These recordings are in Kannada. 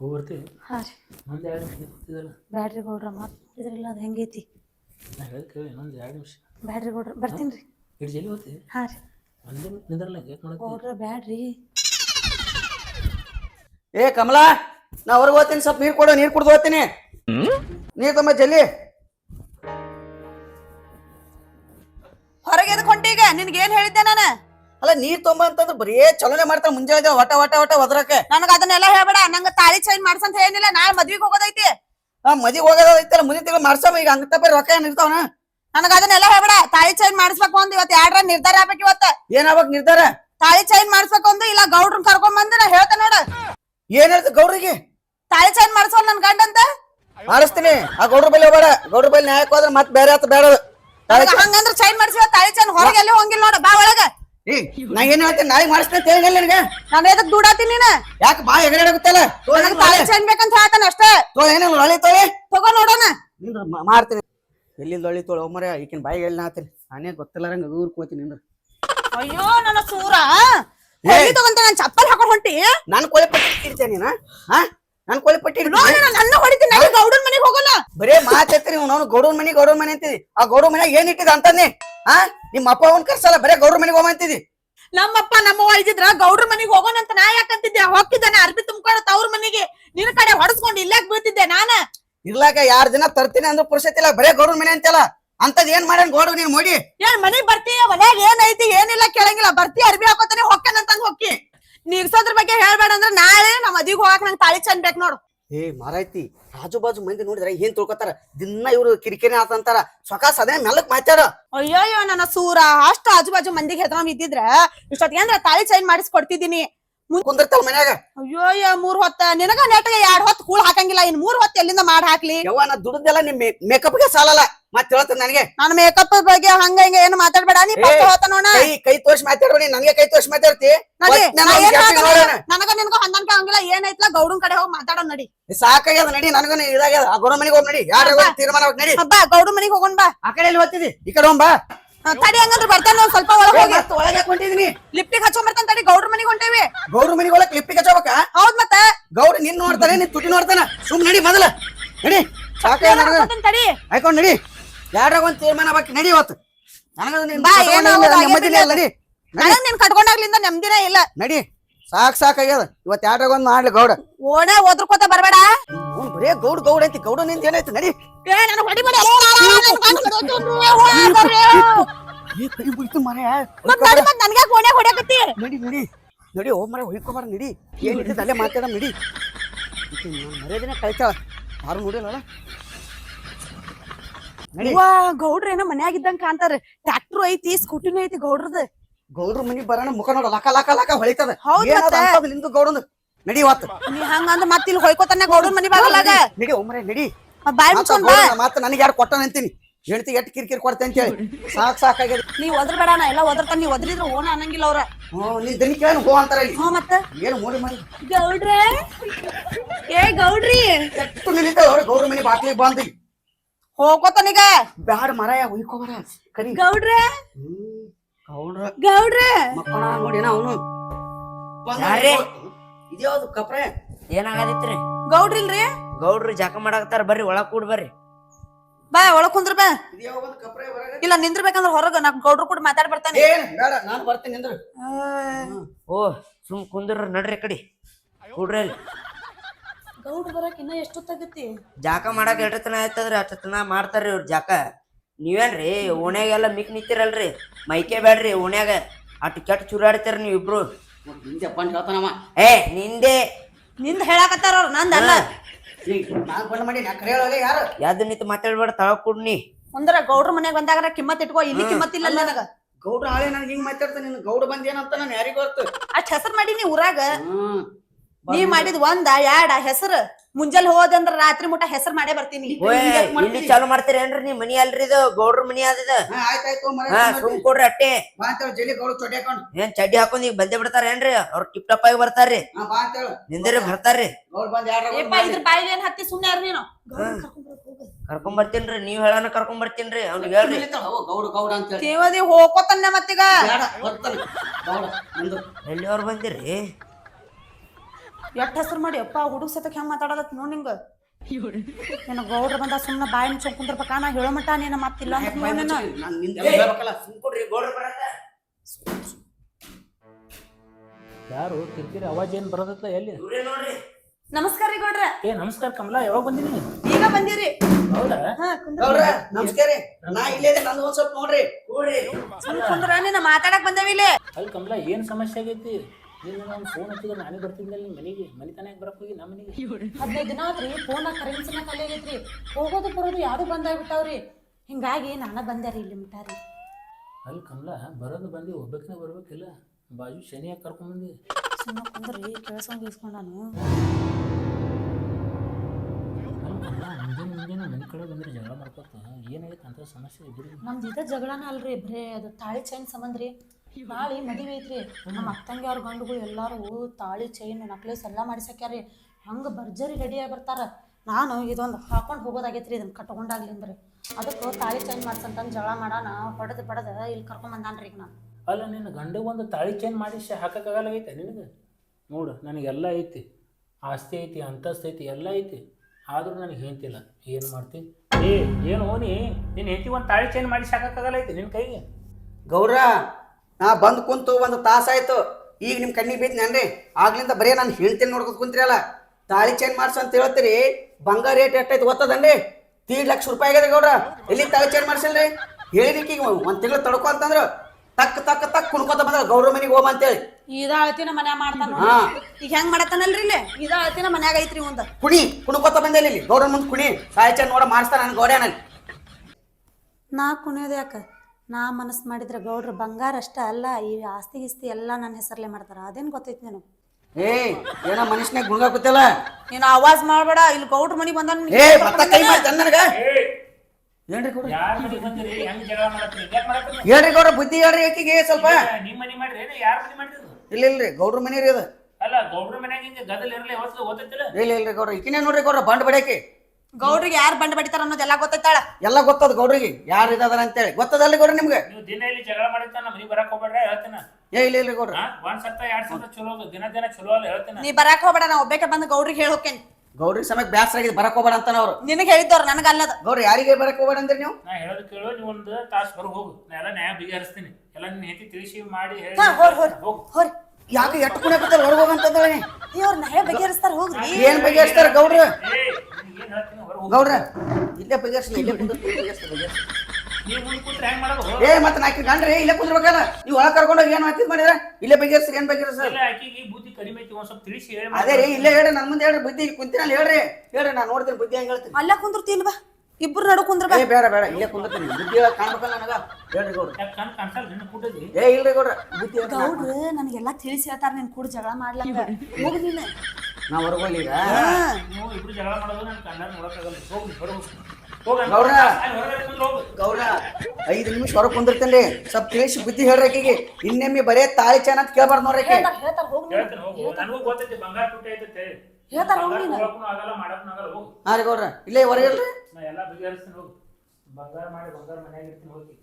ಹೋಗ್ಬರ್ತೀವಿ ಹಾಂ ರೀ. ಇನ್ನೊಂದು ಎರಡು ನಿಮಿಷ ಕೂತಿದ್ದಲ್ಲ ಬ್ಯಾಡ್ರಿ ಗೌಡ್ರ ಮಾತಿದ್ರಲ್ಲ ಅದು ಹೆಂಗೈತಿ? ನಾ ಹೇಳಿ ಕೇಳಿ ಇನ್ನೊಂದು ಎರಡು ನಿಮಿಷ. ಬ್ಯಾಡ್ರಿ ಗೌಡ್ರ ಬರ್ತೀನಿ ರೀ. ಇಟ್ಟು ಜಲ್ಲಿ ಹಾಂ ರೀ. ಒಂದೇ ನಿಂದ್ರಲ್ಲ ಯಾಕೆ ಮಾಡಕ್ಕೆ ಗೌಡ್ರ ಬ್ಯಾಡ್ರಿ. ಏ ಕಮಲಾ ನಾ ಹೊರಗೆ ಹೋಗ್ತೀನಿ ಸ್ವಲ್ಪ ನೀರು ಕೊಡು ನೀರು ಕುಡ್ದು ಹೋಗ್ತೀನಿ. ನೀರು ತುಂಬ ಜಲ್ದಿ. ಹೊರಗೆ ಎದಕ್ ಹೊಂಟೀಗ ನಿನ್ಗೆ ಏನ್ ಹೇಳಿದ್ದೆ ನಾನು? ಅಲ್ಲ ನೀರ್ ತೊಂಬ ಅಂತಂದ್ರೆ ಬರೀ ಚಲನೆ ಮಾಡ್ತಾನೆ ಮುಂಜಾನೆ ವಟ ವಟ ವಟ ಒದ್ರಕ್ಕೆ. ನನಗ ಅದನ್ನೆಲ್ಲ ಹೇಳ್ಬೇಡ ನಂಗ ತಾಳಿ ಚೈನ್ ಮಾಡ್ಸಂತ ಏನಿಲ್ಲ ನಾಳೆ ಮದ್ವಿಗ್ ಹೋಗೋದೈತಿ. ಆ ಮದಿಗೆ ಹೋಗೋದೈತಲ್ಲ ಮುಂದಿನ ತಿಂಗಳು ಮಾಡ್ಸಮ್ಮ ಈಗ ಅಂಗ ತಪ್ಪ ರೊಕ್ಕ ಏನ್ ಇರ್ತಾವನ? ನನಗ ಅದನ್ನೆಲ್ಲ ಹೇಳ್ಬೇಡ ತಾಳಿ ಚೈನ್ ಮಾಡಿಸ್ಬೇಕು ಅಂದ್ ಇವತ್ತು ಎರಡ್ರ ನಿರ್ಧಾರ ಆಗ್ಬೇಕು ಇವತ್ತ. ಏನಾಗ್ಬೇಕು ನಿರ್ಧಾರ? ತಾಳಿ ಚೈನ್ ಮಾಡಿಸ್ಬೇಕು ಅಂದ್ ಇಲ್ಲ ಗೌಡ್ರನ್ ಕರ್ಕೊಂಡ್ ಬಂದು ನಾ ಹೇಳ್ತೇನೆ ನೋಡ. ಏನ್ ಹೇಳ್ತ ಗೌಡ್ರಿಗೆ? ತಾಳಿ ಚೈನ್ ಮಾಡ್ಸೋ ನನ್ ಗಂಡ ಅಂತ ಮಾಡಿಸ್ತೀನಿ. ಆ ಗೌಡ್ರ ಬಲ್ಲಿ ಹೋಗ್ಬೇಡ ಗೌಡ್ರ ಬಲ್ಲಿ ನ್ಯಾಯಕ್ಕೆ ಹೋದ್ರೆ ಮತ್ತೆ ಬೇರೆ ಆತ ಬೇಡ ಹಂಗಂದ್ರ ಚೈನ್ ಮಾಡಿಸಿವ ತಾಳಿ ಚೈನ್ ಹೊರಗೆ ಎಲ್ಲಿ ಹೋಗಿಲ್ಲ ನೋಡ ಬಾ ಒಳಗ. ಏ ನಾ ಏನ್ ಹೇಳ್ತೀನಿ ನಾಳೆ ಮಾಡಿಸ್ತೇನೆ ಅಂತ ಹೇಳಿಲ್ಲ ನಿನಗೆ? ನಾನು ಎದಕ್ ದುಡಾತೀನಿ ನೀನ? ಯಾಕೆ ಬಾ ಎಗಡೆ ಆಗುತ್ತಲ್ಲ ನನಗೆ ತಾಳಿ ಚೈನ್ ಬೇಕಂತ ಹೇಳ್ತಾನೆ ಅಷ್ಟೇ. ತೋ ಏನಿಲ್ಲ ಹೊಳಿ ತೋಳಿ. ತಗೋ ನೋಡೋಣ. ನಿಂದ್ರ ಮಾಡ್ತೀನಿ ಎಲ್ಲಿಂದ ಹೊಳಿ ತೊಳಿ? ಒಮ್ಮರ ಈಕಿನ ಬಾಯಿಗೆ ಎಲ್ಲಿ ನಾತೀನಿ ನಾನೇ ಗೊತ್ತಿಲ್ಲಾರಂಗ ದೂರ ಕೂತೀನಿ ನಿಂದ್ರ. ಅಯ್ಯೋ ನನ್ನ ಸೂರ. ಹೊಳಿ ತಗೊಂತ ನಾನು ಚಪ್ಪಲ್ ಹಾಕೊಂಡು ಹೊಂಟಿ. ನಾನು ಕೋಳಿ ಪಟ್ಟಿರ್ತೇನೆ ನೀನ ಹಾ ನಾನು ಕೋಳಿ ಪಟ್ಟಿ ನನ್ನ ಹೊಡಿತೀನಿ ಗೌಡನ್ ಮನೆಗೆ ಹೋಗೋಣ. ಬರೇ ಮಾತೈತ್ರಿ ನೀವು ನಾವು ಮನೆ ಗೌಡನ ಮನೆ ಅಂತಿದಿ ಆ ಗೌಡ ಮನ್ಯಾಗ ಏನ್ ಇಟ್ಟಿದ ಅಂತಾನೆ ಹಾ ನಿಮ್ಮ ಅಪ್ಪ ಅವನ್ ಕರ್ಸಲ್ಲ ಬರೇ ಗೌಡ್ರ ಮನೆಗೆ ಹೋಗ ಅಂತಿದಿ ನಮ್ಮಪ್ಪ ನಮ್ಮವ್ವ ಇದ್ದಿದ್ರ ಗೌಡ್ರ ಮನೆಗೆ ಹೋಗೋಣ ಅಂತ ನಾ ಯಾಕಂತಿದ್ದೆ ಹೋಗ್ತಿದ್ದಾನೆ ಅರ್ಬಿ ತುಂಬ್ಕೊಂಡು ತವ್ರ ಮನೆಗೆ. ನಿನ್ನ ಕಡೆ ಹೊಡಸ್ಕೊಂಡು ಇಲ್ಲಾಕ್ ಬೀಳ್ತಿದ್ದೆ ನಾನ. ಇರ್ಲಾಕ ಯಾರ್ ದಿನ ತರ್ತೀನಿ ಅಂದ್ರೆ ಪುರುಷತಿಲ್ಲ ಬರೇ ಗೌಡ್ರ ಮನೆ ಅಂತಲ್ಲ ಅಂತದ್ ಏನ್ ಮಾಡ್ಯಾನ ಗೌಡ ನೀನ್ ಮೋಡಿ? ಏನ್ ಮನೆಗ್ ಬರ್ತೀಯ? ಮನ್ಯಾಗ ಏನೈತಿ ಏನಿಲ್ಲ ಕೇಳಂಗಿಲ್ಲ. ಬರ್ತೀಯ ಅರ್ಬಿ ಹಾಕೋತಾನೆ ಹೊಕ್ಕನಂತಂದ್ ಹೊಕ್ಕಿ ನೀರ್ಸೋದ್ರ ಬಗ್ಗೆ ಹೇಳ್ಬೇಡ ಅಂದ್ರೆ ನಾಳೆ ನಮ್ಮ ಮದಿಗೆ ಹೋಗಕ್ ನಂಗೆ ತಾಳಿ ಚಂದ ಬೇಕು ನೋಡು. ಏ ಮಾರೈತಿ ಆಜು ಬಾಜು ಮಂದಿ ನೋಡಿದ್ರೆ ಏನ್ ತಿಳ್ಕೊತಾರ? ದಿನ ಇವ್ರು ಕಿರಿಕಿರಿ ಆತಂತಾರ. ಸೊಕಾಸ್ ಅದೇ ಮೆಲ್ಲಕ್ ಮಾತಾಡ ಅಯ್ಯೋ ನನ್ನ ಸೂರ ಅಷ್ಟು ಆಜು ಬಾಜು ಮಂದಿಗೆ ಹೆದ್ರಾಮ್ ಇದ್ದಿದ್ರ ಇಷ್ಟೊತ್ತಿಗೆ ಅಂದ್ರೆ ತಾಳಿ ಚೈನ್ ಮಾಡಿಸಿ ಕೊಡ್ತಿದ್ದೀನಿ ಕುಂದಿರ್ತಾವ ಮನ್ಯಾಗ. ಯಾ ಮೂರ್ ಹೊತ್ತ. ನಿನಗ ನೆಟ್ಗೆ ಎರಡ್ ಹೊತ್ತು ಕೂಳ್ ಹಾಕಂಗಿಲ್ಲ. ಇನ್ ಮೂರ್ ಹೊತ್ತು ಎಲ್ಲಿಂದ ಮಾಡಿ ಹಾಕ್ಲಿ? ಯವ್ವ ನಾ ದುಡ್ದೆಲ್ಲ ನಿಮ್ ಮೇಕಪ್ಗೆ ಸಾಲಲ್ಲ. ಮತ್ ಹೇಳ್ತ ನನಗೆ. ನಾನು ಮೇಕಪ್ ಬಗ್ಗೆ ಹಂಗ ಹಿಂಗ ಏನು ಮಾತಾಡ್ಬೇಡ. ನೀ ಏ, ಫಸ್ಟ್ ಹೋತ ನೋಡ. ಕೈ ಕೈ ತೋರ್ಸಿ ಮಾತಾಡ್ಬೇಡಿ. ನನಗೆ ಕೈ ತೋರ್ಸಿ ಮಾತಾಡ್ತಿ. ನಡಿ, ಒಟ್ ನಾ ನಾನು ಏನ್ ಜಾಸ್ತಿ ಹೇಳ್ದೆ? ನೋಡೋಣ. ನನಗ ನಿನಗ ಹೊಂದಾಣಿಕೆ ಹಂಗಿಲ್ಲ ಏನೈತ್ಲ? ಗೌಡನ್ ಕಡೆ ಹೋಗಿ ಮಾತಾಡೋ ನಡಿ. ಸಾಕಾಗ್ಯದ ನಡಿ. ನನಗೂ ಇದಾಗ್ಯದ. ಆ ಗೌಡ ಮನೆಗೆ ಹೋಗ್ ನಡಿ. ಯಾರು ತೀರ್ಮಾನ ಹೋಗ್ ನಡಿ. ಹಬ್ಬ. ಗೌಡನ್ ಮನಿಗ್ ಹೋಗೋಣ ಬಾ. ಆ ಕಡೆ ಎಲ್ಲಿ ಹೋಗ್ತಿದಿ? ಈ ಕಡೆ ಹೋಗ್ ಬಾ. ತಡಿ ಹಂಗಂದ್ರ ಬರ್ತಾನ ಒಂದ್ ಸ್ವಲ್ಪ ಒಳಗೆ ಹೋಗಿ. ಮತ್ತ್ ಒಳಗೆ ಹಾಕೊಂಡಿದೀನಿ ಲಿಪ್ಟಿಗೆ ಹಚ್ಚಕೊಂಡ್ ಬರ್ತಾನೆ ತಡಿ ಗೌಡ್ರ ಮನೆಗೆ ಹೊಂಟೇವಿ. ಗೌಡ್ರ ಮನೆಗೆ ಒಳಗೆ ಲಿಪ್ಟಿಗೆ ಹಚ್ಚೋಬೇಕ? ಹೌದ್ ಮತ್ತ. ಗೌಡ ನಿನ್ ನೋಡ್ತಾನೆ ನಿನ್ ತುಟಿ ನೋಡ್ತಾನ. ಸುಮ್ ನಡಿ ಮೊದಲ. ನಡಿ. ಸಾಕ ಹಾಕ್ಕೊತೀನಿ ತಡಿ. ಐಕೊಂಡ ನಡಿ. ಯಾರಾಗ ಒಂದ್ ತೀರ್ಮಾನ ಬಾಕಿ ನಡಿ ಇವತ್ತು. ನನಗ ನಿನ್ ಬಾ, ಕಟ್ಕೊಂಡ್ ಏನೋ ಇಲ್ಲ, ಆಗೋದು ನೆಮ್ಮದಿನೇ ಇಲ್ಲ, ನಡಿ. ನನಗ್ ನೀನ್ ಕಟ್ಕೊಂಡಾಗ್ಲಿಂದ ನೆಮ್ಮದಿನೇ ಇಲ್ಲ. ನಡಿ. ಸಾಕ್ ಸಾಕಾಗ್ಯದ. ಇವತ್ ಯಾರಾಗ ಒಂದ್ ಮಾಡ್ಲಿ ಗೌಡ ಓಣೆ ಓದ್ರಕೋತ ಬರ್ಬೇಡ. ಅವ್ನ್ ಬರೇ ಗೌಡ ಗೌಡ ಐತಿ. ಗೌಡ ನಿಂದ ಏನೈತಿ ನಡಿ. ಏ ನನ್ ಹೊಡಿಬೇಡ ಏ, ಕೈ ಬಿಡ್ತು ಮರೆ ಮತ್ ನಡಿ ಮತ್ ನನ್ಗೆ ಓಣೆ ಹೊಡ್ಯಾಕತ್ತಿ? ನಡಿ ನಡಿ. ನಡಿ ಓ ಮರ ಹೊಯ್ಕೊಬಾರ ನಡಿ. ಏನಿರ್ತೈತೆ ಅಲ್ಲೇ ಮಾತಾಡ ನಡಿ. ಮರ್ಯಾದಿನ ಕಳ್ತಾಳ ಯಾರು ನೋಡಿಲ್ಲ ನಡಿ. ವಾ ಗೌಡ್ರ ಏನೋ ಮನ್ಯಾಗ ಇದ್ದಂಗ ಕಾಣ್ತಾರ. ಟ್ರ್ಯಾಕ್ಟರ್ ಐತಿ ಸ್ಕೂಟಿನೂ ಐತಿ ಗೌಡ್ರದ. ಗೌಡ್ರ ಮನಿ ಬರೋಣ ಮುಖ ನೋಡ ಲಕ ಲಕ ಲಕ ಹೊಳಿತದ. ಹೌದು ನಿಂದು ಗೌಡಂದು. ನಡಿ ಇವತ್ತು. ನೀ ಹಂಗಂದ್ರ ಮತ್ತೆ ಇಲ್ಲಿ ಹೊಯ್ಕೋತಾನೆ ಗೌಡ್ರ ಮನಿ ಬಾಗಲಾಗ. ನಡಿ ಒಮ್ಮರೆ ನಡಿ ಬಾಯ್ ಮುಚ್ಕೊಂಡ್ ಬಾ. ಮತ್ತೆ ನನಗೆ ಯಾರು ಕೊಟ್ಟಾನ ಅಂತೀನಿ. ಹೇಳ್ತಿ ಎಟ್ಟು ಕಿರಿಕಿರಿ ಕೊಡ್ತೆ ಅಂತ ಹೇಳಿ ಸಾಕ್ ಸಾಕಾಗ್ಯದ ನೀ ಒದ್ರಬೇಡ ನಾ ಎಲ್ಲ ಒದ್ರತ ನೀ ಒದ್ರಿದ್ರ ಓಣ ಅನ್ನಂಗಿಲ್ಲ ಅವ್ರ. ಹ್ಞೂ ನೀ ದಿನ ಕೇಳಿ ಹೋ ಅಂತಾರ ಇಲ್ಲಿ. ಹ್ಞೂ ಮತ್ತ? ಏನು ಮೋಡಿ ಮಾಡಿ? ಗೌಡ್ರೆ? ಏ ಗೌಡ್ರಿ? ಎಷ್ಟು ನಿಲ್ಲಿತ ಅವ್ರ ಗೌಡ್ರ ಮನಿ ಬಾಕ್ಲಿಗೆ ಬಂದಿ. ಹೋಗೋತನಿಗ ಬ್ಯಾಡ ಮರಯ ಹುಯ್ಕೋಬಾರ. ಕರಿ. ಗೌಡ್ರೆ? ಗೌಡ್ರ. ಗೌಡ್ರೆ? ಮಕ್ಕಳ ನೋಡಿನ ಅವನು. ಯಾರೇ? ಇದ್ಯಾವ್ದು ಕಪ್ರೆ? ಏನಾಗದಿತ್ರಿ? ಗೌಡ್ರಿಲ್ರಿ? ಗೌಡ್ರು ಜಾಕ ಮಾಡಾಕತ್ತಾರ ಬರ್ರಿ ಒಳಗ್ ಕೂಡ್ ಬರ್ರಿ. ಬಾ ಒಳಗ್ ಕುಂದ್ರ ಬಾ. ಇಲ್ಲ ನಿಂದ್ರಬೇಕಂದ್ರ ಹೊರಗ ನಾ ಗೌಡ್ರು ಕೂಡ ಮಾತಾಡ್ ಬರ್ತಾನೆ. ಏನ್ ಬೇಡ ನಾನು ಬರ್ತೀನಿ ಅಂದ್ರು ಓ ಸುಮ್ ಕುಂದ್ರ ನಡ್ರಿ ಕಡಿ. ಅಲ್ಲಿ. ಗೌಡ್ರು ಬರಕ್ ಇನ್ನ ಎಷ್ಟೊತ್ತಾಗತ್ತಿ? ಜಾಕ ಮಾಡಕ್ ಎಷ್ಟತನ ಆಯ್ತದ್ರಿ ಅಷ್ಟತನ ಮಾಡ್ತಾರ್ರಿ ಇವ್ರ ಜಾಕ. ನೀವೇನ್ರಿ ಓಣ್ಯಾಗೆಲ್ಲ ಮಿಕ್ ನಿಂತಿರಲ್ರಿ? ಮೈಕೆ ಬ್ಯಾಡ್ರಿ ಓಣ್ಯಾಗ. ಅಟ್ ಕೆಟ್ಟ ಚುರಾಡ್ತೀರ ನೀವಿಬ್ರು. ಇಬ್ರು ಹಿಂದೆ ಬಂದ್ ಹೇಳ್ತಾನವ ಏ ನಿಂದೆ. ನಿಂದ ಹೇಳಾಕತ್ತಾರ ಅವ್ರು ನಂದ ಅಲ್ಲ ಈಗ ನಾನ್ ಬಂದ್ ಮಾಡಿ ನಾ ಕರೆ ಹೇಳೋಲ್ಲ ಯಾರು? ಯಾವ್ದು ನಿಂತು ಮಾತಾಡ್ಬೇಡ ತಳ ಕುಡ್ನಿ. ಅಂದ್ರ ಗೌಡ್ರ ಮನ್ಯಾಗ ಬಂದಾಗ ಕಿಮ್ಮತ್ ಇಟ್ಕೋ ಇಲ್ಲಿ ಕಿಮ್ಮತ್ ಇಲ್ಲ ನನಗ. ಗೌಡ್ರ ಆಳೆ ನನಗೆ ಹಿಂಗ್ ಮಾತಾಡ್ತಾನೆ ಗೌಡ್ರ ಗೌಡ ಬಂದ್ ಏನಂತ ನಾನು ಯಾರಿಗೂ ಗೊತ್ತು ಅಷ್ಟ್ ಹೆಸರು ಮಾಡೀನಿ ಊರಾಗ. ಹ್ಮ್. ನೀ ಮಾಡಿದ್ ಒಂದ ಎರಡ ಹೆಸರು. ಮುಂಜಾನೆ ಹೋದಂದ್ರ ರಾತ್ರಿ ಮುಟ ಹೆಸರು ಮಾಡೇ ಬರ್ತೀನಿ. ಇಲ್ಲಿ ಚಾಲು ಮಾಡ್ತೀರೇನ್ರಿ ನೀ ಮನಿ ಅಲ್ರಿ ಇದು? ಗೌಡ್ರ ಮನಿ ಅದ ಹಾ ಆಯ್ತಾಯ್ತು ಮರ ಹಾ ಸುಮ್ ಕೊಡ್ರಿ ಅಟ್ಟೆ. ಏನ್ ಚಡ್ಡಿ ಹಾಕೊಂಡ್ ಈಗ ಬಂದೇ ಬಿಡ್ತಾರೇನ್ರಿ? ಅವ್ರ ಟಿಪ್ ಟಾಪ್ ಆಗಿ ಬರ್ತಾರ್ರಿ. ನಿಂದರಿ ಬಾ ಅಂತೇಳು. ನಿಂದ್ರಿ ಬರ್ತಾರ್ರಿ. ಇದ್ರ ಬಾಯಿಗೆ ಏನ್ ಹತ್ತಿ? ಸುಮ್ನೆ ನೀನು. ಕರ್ಕೊಂಡ್ ಬರ್ತೀನ್ರಿ ನೀವ್ ಹೇಳಾನ ಕರ್ಕೊಂಡ್ ಬರ್ತೀನ್ರಿ ಅವ್ನಿಗೆ ಹೇಳ್ರಿ. ಗೌಡ ಗೌಡ ಅಂತ ಹೇಳಿ ದೇವದಿ ಹೋಗ್ಕೋತಾನೆ ಮತ್ತೀಗ ಎಲ್ಲಿ ಅವ್ರು ಬಂದಿರಿ? ಎಷ್ಟ್ ಹೆಸರು ಮಾಡಿ ಅಪ್ಪ ಹುಡುಗ ಸತಕ್ಕೆ ಹೆಂಗ್ ಮಾತಾಡೋದತ್ ನೋಡ್ ನಿಂಗ? ನಿನ್ನ ಗೌಡ್ರ ಬಂದ ಸುಮ್ಮನೆ ಬಾಯಿ ಕುಂದ್ರಬೇಕ ನಾ ಹೇಳೋ ಮಟ್ಟ ನೀನ ಮತ್ತಿಲ್ಲ ಅಂತ ಯಾರು ಕಿರ್ಕಿರಿ ಅವಾಜ್ ಏನ್ ಬರೋದತ್ತ ಎಲ್ಲಿ? ನಮಸ್ಕಾರ ರೀ ಗೌಡ್ರ. ಏ ನಮಸ್ಕಾರ ಕಮಲಾ ಯಾವಾಗ ಬಂದಿನಿ ಈಗ ಬಂದಿರಿ. ಹೌದಾ? ಹಾ ಗೌಡ್ರ ನಮಸ್ಕಾರ ರೀ. ನಾ ಇಲ್ಲೇ ಇದೆ ನಂದು ಒಂದ್ ಸ್ವಲ್ಪ ನೋಡ್ರಿ. ಕೂಡ್ರಿ. ಸುಮ್ ಕುಂದ್ರ ನೀನ ಮಾತಾಡಕ್ ಬಂದೇವಿ ಇಲ್ಲಿ. ಅಲ್ಲಿ ಕಮಲಾ ಏನು ಸಮಸ್ಯೆ ಆಗೈತಿ? ನೀನು ನಾನು ಫೋನ್ ಹಚ್ಚಿದ್ರೆ ನಾನೇ ಬರ್ತಿದ್ದೆ ನಿಮ್ಮ ಮನೆಗೆ ಮನೆ ತನಕ ಬರಕ್ಕೆ ಹೋಗಿ ನಮ್ಮ ಮನೆಗೆ. ಹದಿನೈದು ದಿನ ಆತ್ರಿ ಫೋನ್ ಕರೆನ್ಸಿನ ಖಾಲಿ ಆಗೈತ್ರಿ. ಹೋಗೋದು ಬರೋದು ಯಾರು ಬಂದಾಗ್ಬಿಟ್ಟಾವ್ರಿ ಹಿಂಗಾಗಿ ನಾನು ಬಂದೆ ರೀ ಇಲ್ಲಿ ಮುಟ್ಟಾರಿ ಅಲ್ಲಿ ಕಮಲ ಬರೋದು ಬಂದು ಒಬ್ಬಕಿನ ಬರ್ಬೇಕಿಲ್ಲ. ಬಾಜು ಶನಿಯಾಗಿ ಕರ್ಕೊಂಡ್ಬಂದು ಸುಮ್ಮನೆ ಕುಂದ್ರಿ ಕೇಳಿಸ್ಕೊಂಡ್ ಇಸ್ಕೊಂಡಾನು ಅಲ್ಲಿ ಕಮಲಾ ಮುಂಜಾನೆ ಮುಂಜಾನೆ ಮನೆ ಕಡೆ ಬಂದ್ರೆ ಜಗಳ ಮಾಡ್ಕೊತ ಏನಾಗೈತೆ ಅಂತ ಸಮಸ್ಯೆ ಇಬ್ಬರು ನಮ್ದು ಇದ ಜಗಳನ ಅಲ್ರಿ ಬರೇ ಅದು ತಾಳಿ ಚೈನ್ ಸಂಬಂಧ ರೀ. ನಾಳೆ ಮದುವೆ ಐತ್ರಿ. ನಮ್ಮ ಅತ್ತಂಗೆ ಅವ್ರ ಗಂಡುಗಳು ಎಲ್ಲಾರು ತಾಳಿ ಚೈನ್ ನಕ್ಲೇಸ್ ಎಲ್ಲ ಮಾಡಿಸಕ್ಯಾರಿ ಹಂಗ ಭರ್ಜರಿ ರೆಡಿಯಾಗಿ ಆಗಿ ಬರ್ತಾರ. ನಾನು ಇದೊಂದು ಹಾಕೊಂಡು ಹೋಗೋದಾಗೈತ್ರಿ ಇದನ್ನ ಕಟ್ಕೊಂಡಾಗ್ಲಿಂದ್ರಿ ಅದಕ್ಕೆ ತಾಳಿ ಚೈನ್ ಮಾಡ್ಸಂತಂದು ಜಗಳ ಮಾಡಾನ ಹೊಡೆದು ಬಡದ ಇಲ್ಲಿ ಕರ್ಕೊಂಡ್ ಬಂದಾನ್ರಿ ಈಗ ನಾನು. ಅಲ್ಲ ನಿನ್ನ ಗಂಡಗೆ ಒಂದು ತಾಳಿ ಚೈನ್ ಮಾಡಿ ಶ ಹಾಕಕ್ಕಾಗಲ್ಲ ಐತೆ ನಿನಗೆ? ನೋಡು ನನಗೆಲ್ಲ ಐತಿ. ಆಸ್ತಿ ಐತಿ ಅಂತಸ್ತು ಐತಿ ಎಲ್ಲ ಐತಿ. ಆದರೂ ನನಗೆ ಹೆಂತಿಲ್ಲ ಏನು ಮಾಡ್ತಿ? ಏ ಏನು ಹೋನಿ ನಿನ್ನ ಹೆಂಡತಿ ಒಂದು ತಾಳಿ ಚೈನ್ ಮಾಡಿ ಹಾಕಕ್ಕಾಗಲ್ಲ ಐತಿ ನಿನ್ನ ಕೈಗೆ? ಗೌಡ್ರ ನಾ ಬಂದ್ ಕುಂತು ಒಂದು ತಾಸಾಯ್ತು ಈಗ ನಿಮ್ಮ ಕಣ್ಣಿಗೆ ಬೀತ್ನೇನ್ರಿ ಆಗ್ಲಿಂದ ಬರೀ ನಾನು ಹೇಳ್ತೀನಿ ನೋಡ್ಕೊತ ಕುಂತ್ರಿ ತಾಳಿ ಚೇಂಜ್ ಮಾಡ್ಸ ಅಂತ ಹೇಳ್ತೀರಿ. ಬಂಗಾರ ರೇಟ್ ಎಷ್ಟೈತೆ ಗೊತ್ತದನ್ರಿ ತೀರ್ ಲಕ್ಷ ರೂಪಾಯಿ ಆಗ್ಯದ ಗೌಡ್ರ. ಎಲ್ಲಿ ತಾಳಿ ಚೇಂಜ್ ಮಾಡ್ಸಲ್ರಿ? ಹೇಳಿದಕ್ಕೆ ಈಗ ಒಂದ್ ತಿಂಗಳು ತಡ್ಕೊ ಅಂತಂದ್ರು. ತಕ್ಕ ತಕ್ಕ ತಕ್ಕ ಕುಣ್ಕೋತ ಬಂದ್ರ ಗೌಡ್ರ ಮನೆಗೆ ಹೋಮ ಅಂತೇಳಿ. ಇದ ಅಳತಿನ ಮನ್ಯಾಗ ಮಾಡ್ತಾನ ಹಾ. ಈಗ ಹೆಂಗ್ ಮಾಡತ್ತಾನಲ್ರಿ ಇಲ್ಲಿ? ಇದ ಅಳತಿನ ಮನ್ಯಾಗ ಐತ್ರಿ ಮುಂದ. ಕುಣಿ ಕುಣ್ಕೋತ ಬಂದ ಇಲ್ಲಿ. ಗೌಡ್ರ ಮುಂದ್ ಕುಣಿ. ತಾಳಿ ಚೇಂಜ್ ನೋಡ ಮಾಡಿಸ್ತಾನ ನನ್ ಗೋಡ್ಯಾನಲ್ಲಿ. ನಾ ಕುಣಿಯೋದು ಯಾಕೆ? ನಾ ಮನಸ್ಸು ಮಾಡಿದ್ರೆ ಗೌಡ್ರು ಬಂಗಾರ ಅಷ್ಟೇ ಅಲ್ಲ ಈ ಆಸ್ತಿ ಗಿಸ್ತಿ ಎಲ್ಲ ನನ್ನ ಹೆಸರಲ್ಲೇ ಮಾಡ್ತಾರ. ಅದೇನು ಗೊತ್ತೈತಿ ನೀನು? ಏಯ್ ಏನೋ ಮನುಷ್ಯನಾಗ ಗುಣ ಕೂತಲ್ಲ ನೀನು ಆವಾಜ್ ಮಾಡಬೇಡ ಇಲ್ಲಿ ಗೌಡ್ರ ಮನಿ ಬಂದಾನ ಏ ಮತ್ತ ಕೈ ಮಾಡಿ ನನಗ? ಏನ್ರಿ ಗೌಡ್ರ ಯಾರ ಮನೆಗೆ ಬಂದಿರಿ? ಹೆಂಗೆ ಜಗಳ ಮಾಡತ್ತೀರಿ? ಯಾಕೆ ಮಾಡತ್ತೀರಿ? ಹೇಳ್ರಿ ಗೌಡ್ರ ಬುದ್ಧಿ ಹೇಳ್ರಿ ಆಕಿಗೆ ಸ್ವಲ್ಪ. ನಿಮ್ಮ ಮನೆ ಮಾಡ್ರಿ ಯಾರ ಮನೆ ಮಾಡಿದ್ರು ಇಲ್ಲ ಇಲ್ರಿ ಗೌಡ್ರ ಮನೆ ರೀ ಅದು. ಅಲ್ಲ ಗೌಡ್ರ ಮನ್ಯಾಗ ಹಿಂಗೆ ಗದಲ್ ಇರಲಿ ಹೊತ್ತು ಓದತ್ತಿಲ್ಲ ಇಲ್ಲ ಇಲ್ರಿ ಗೌಡ್ರ ಈಕಿನೇ ನೋಡ್ರಿ ಗೌಡ್ರ ಬಂಡ್ ಬಡಿಯಾಕಿ. ಗೌಡ್ರಿಗೆ ಯಾರು ಬಂಡ ಬಡಿತಾರ ಅನ್ನೋದೆಲ್ಲ ಗೊತ್ತೈತಾಳ? ಎಲ್ಲ ಗೊತ್ತದ ಗೌಡ್ರಿಗೆ. ಯಾರು ಇದಾರ ಅಂತೇಳಿ. ಗೊತ್ತದಲ್ಲ ಗೌಡ್ರಿ ನಿಮ್ಗೆ? ನೀವು ದಿನ ಇಲ್ಲಿ ಜಗಳ ಮಾಡಿತ್ತ ನಮ್ಮ ಮನೆಗೆ ಬರಕ್ ಹೋಗ್ಬೇಡ್ರಿ ಹೇಳ್ತೇನೆ. ಏ ಇಲ್ಲ ಇಲ್ಲ ಗೌಡ್ರ. ಒಂದ್ ಸತ್ತ ಎರಡ್ ಸತ್ತ ಚಲೋ ಅದು. ದಿನ ದಿನ ಚಲೋ ಅಲ್ಲ ಹೇಳ್ತೇನೆ. ನೀ ಬರಾಕ್ ಹೋಗ್ಬೇಡ ನಾ ಒಬ್ಬೇಕೆ ಬಂದು ಗೌಡ್ರಿಗೆ ಹೇಳೋಕೆ ಗೌಡ್ರಿ ಸಮಯ ಸಮಯಕ್ಕೆ ಬ್ಯಾಸರ ಆಗಿದೆ ಬರಕ್ ಹೋಗ್ಬೇಡ ಅಂತಾನ ಅವ್ರು. ನಿನಗೆ ಹೇಳಿದ್ದವ್ರು ನನಗಲ್ಲದ ಗೌರಿ ಯಾರಿಗೆ ಬರಕ್ ಹೋಗ್ಬೇಡ ಅಂದ್ರೆ ನೀವು? ನಾ ಹೇಳೋದು ಕೇಳು ನೀವು ಒಂದು ತಾಸು ಹೊರಗೆ ಹೋಗು. ನಾ ಎಲ್ಲ ನ್ಯಾಯ ಬಗೆಹರಿಸ್ತೀನಿ ಎಲ್ಲ ನಿನ್ನ ಹೆಂಡತಿ ತಿಳಿಸಿ ಮಾಡಿ ಹೇಳಿ. ಹಾ ಹೋರ್ ಹೋರ್ ಹೋಗು. ಹೋರ್. ಯಾಕೆ ಎಟ್ಟು ಕುಣೆ ಕೂತಲ್ಲ ಹೊರಗೆ ಹೋಗಂತಂದ್ರೆ ಇವ್ರ ನಯ ಬಗೆಹರಿಸ್ತಾರ ಹೋಗ್ರಿ. ಏನ್ ಬಗೆಹರಿಸ್ತಾರ ಗೌಡ್ರ? ನಿನಗೆ ಹೇಳ್ತೀನಿ ಹೊರಗೆ ಹೋಗು ಗೌಡ್ರ ಇಲ್ಲೇ ಕುಂದ್ರ ನೀವು ಮುಂದೆ ಕೂತ್ರೆ ಹೆಂಗ್ ಮಾಡೋದು? ಏ ಮತ್ತೆ ನಾಲ್ಕು ಗಂಡ್ರಿ ಇಲ್ಲೇ ಕುಂದ್ರಬೇಕಲ್ಲ. ನೀವು ಒಳಗೆ ಕರ್ಕೊಂಡೋಗಿ ಏನ್ ಮಾತಿದ್ ಮಾಡಿದ್ರ? ಇಲ್ಲೇ ಬಗೆಹರಿಸಿ ಏನ್ ಬಗೆಹರಿಸ ಇಲ್ಲ ಆಕಿಗೆ ಬುದ್ಧಿ ಕಡಿಮೆ ಐತಿ ಒಂದ್ ಸ್ವಲ್ಪ ತಿಳಿಸಿ ಹೇಳಿ ಅದೇ ರೀ ಇಲ್ಲೇ ಹೇಳ್ರಿ ನನ್ ಮುಂದೆ ಹೇಳ್ರಿ ಬುದ್ಧಿ ಕುಂತಿನಲ್ಲಿ ಹೇಳ್ರಿ. ಹೇಳ್ರಿ ನಾನು ನೋಡ್ತೀನಿ ಬುದ್ಧಿ ಹೆಂಗ್ ಹೇಳ್ತೀನಿ. ಅಲ್ಲ ಕುಂದ್ರತಿಲ್ ಬಾ. ಇಬ್ರು ನಡು ಕುಂದ್ರ ಏ ಬೇಡ ಬೇಡ ಇಲ್ಲೇ ಕುಂದ್ರತೀನಿ ಬುದ್ಧಿ ಹೇಳಕ್ ಕಾಣ್ಬೇಕಲ್ಲ ನನಗ. ಹೇಳ್ರಿ ಗೌಡ್ರ. ಯಾಕೆ ಕಣ್ ಕಾಣಿಸಲ್ಲ ನಿನ್ನ ಕೂಟದಿ ಏ ಇಲ್ರಿ ಗೌಡ್ರ. ಬುದ್ಧಿ ಹೇಳ್ತೀನಿ. ಗೌಡ್ರು ನನಗೆಲ್ಲ ತಿಳಿಸಿ ಹೇಳ್ತಾರ ನಿನ್ ಕೂಡ ಜಗಳ ಮಾಡ್ಲಾ ಹೋಗ್ ನೀನು. ನಾ ಹೊರಗೋಲಿ ಈಗ. ನೀವು ಇಬ್ರು ಜಗಳ ಮಾಡೋದು ನನ್ ನೋಡಕ್ಕಾಗಲ್ಲ. ಹೋಗಿ ಹೊರಗೆ. ಹೋಗ ಗೌಡ್ರ. ಹೊರಗಡೆ ಕುಂದ್ರು ಹೋಗು. ಗೌಡ್ರ ಐದು ನಿಮಿಷ ಹೊರಗೆ ಕುಂದಿರ್ತೇನೆ ಸ್ವಲ್ಪ ತಿಳಿಸಿ ಬುದ್ಧಿ ಹೇಳ್ರಿ ಆಕಿಗೆ. ಇನ್ನೊಮ್ಮೆ ಬರೇ ತಾಳಿ ಚಾನ ಅಂತ ಕೇಳ್ಬಾರ್ದು ನೋಡ್ರಿ ಆಕಿ. ಹೇಳ್ತಾರ ಹೇಳ್ತಾರ ಹೋಗಿ ಹೇಳ್ತೀನಿ ಹೋಗು. ನನಗೂ ಗೊತ್ತೈತಿ ಬಂಗಾರ ತುಟ್ಟಿ ಐತೆ ಹೇಳಿ ಹೇಳ್ತಾರ ಹೋಗಿ ಬಂಗಾರ ನೀನು? ತೊಗೊಳಕ್ಕೂ ಆಗಲ್ಲ ಮಾಡಕ್ಕೂ ಆಗಲ್ಲ ಹೋಗು. ಹಾ ರೀ ಗೌಡ್ರ ಇಲ್ಲೇ ಹೊರಗೆ ಇಲ್ರಿ ನಾ ಎಲ್ಲ ಬಗೆಹರಿಸ್ತೀನಿ ಹೋಗು. ಬಂಗಾರ ಮಾಡಿ ಬಂಗಾರ ಮನ್ಯಾಗ ಇರ್ತೀನಿ ಹೋಗಿ.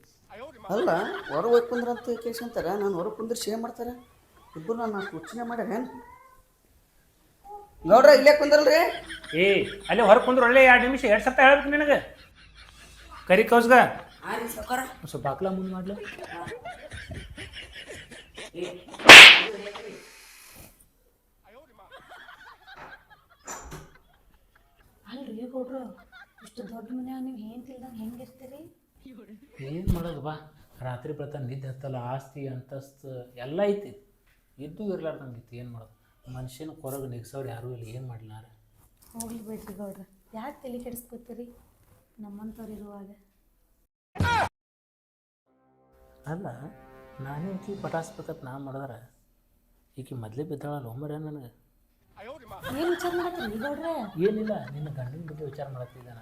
ಅಲ್ಲ ಹೊರ ಹೋಗಿ ಕುಂದ್ರ ಅಂತ ಕೇಸ್ ಅಂತಾರ? ನಾನು ಹೊರಗೆ ಕುಂದ್ರ ಸೇವ್ ಮಾಡ್ತಾರೆ? ಇಬ್ಬರು ನಾನು ಯೋಚನೆ ಮಾಡ್ಯಾರ ಏನು? ಗೌಡ್ರ ಇಲ್ಲೇ ಕುಂದ್ರಲ್ರಿ. ಏ ಅಲ್ಲಿ ಹೊರಗೆ ಕುಂದ್ರ ಒಳ್ಳೆ ಎರಡು ನಿಮಿಷ ಎರಡು ಸತ್ತ ಹೇಳ್ಬೇಕು ನಿನಗೆ. ಕರಿ ಕೌಸ್ಗ. ಸ್ವಲ್ಪ ಬಾಕ್ಲ ಮುಂದೆ ಮಾಡ್ಲ? ಗೌಡ್ರು ಇಷ್ಟು ದೊಡ್ಡ ಮನ್ಯಾಗ ನೀವು ಏನ್ ತಿಳ್ದಂಗೆ ಹೆಂಗಿರ್ತೀರಿ ಏನು ಮಾಡೋದು ಬಾ. ರಾತ್ರಿ ಪ್ರತ ನಿದ್ದೆ ಹತ್ತಲ್ಲ ಆಸ್ತಿ ಅಂತಸ್ತು ಎಲ್ಲ ಐತಿ. ಇದ್ದು ಇರ್ಲಾರ್ದಂಗೆ ಇತ್ತು ಏನು ಮಾಡೋದು? ಮನುಷ್ಯನ ಕೊರಗೆ ನೆಗ್ಸೋರು ಯಾರೂ ಇಲ್ಲ ಏನು ಮಾಡ್ಲಾರ ಹೋಗ್ಲಿ ಬಿಡ್ರಿ ಗೌಡ್ರ. ಯಾಕೆ ತಲೆ ಕೆಡಿಸ್ಕೊತೀರಿ? ನಮ್ಮಂಥವ್ರು ಇರುವಾಗ ಅಲ್ಲ ನಾನೇ ಈಕಿ ಪಟಾಸ್ಬೇಕಂತ ನಾ ಮಾಡಿದ್ರೆ? ಈಕಿ ಮೊದಲೇ ಬಿದ್ದಾಳಲ್ಲ ಒಮ್ಮರೆ ನನಗೆ. ಏನು ವಿಚಾರ ಮಾಡತ್ತೀರಿ ಗೌಡ್ರೆ ಏನಿಲ್ಲ ನಿನ್ನ ಗಂಡನ ಬಗ್ಗೆ ವಿಚಾರ ಮಾಡತ್ತಿದ್ದಾನ?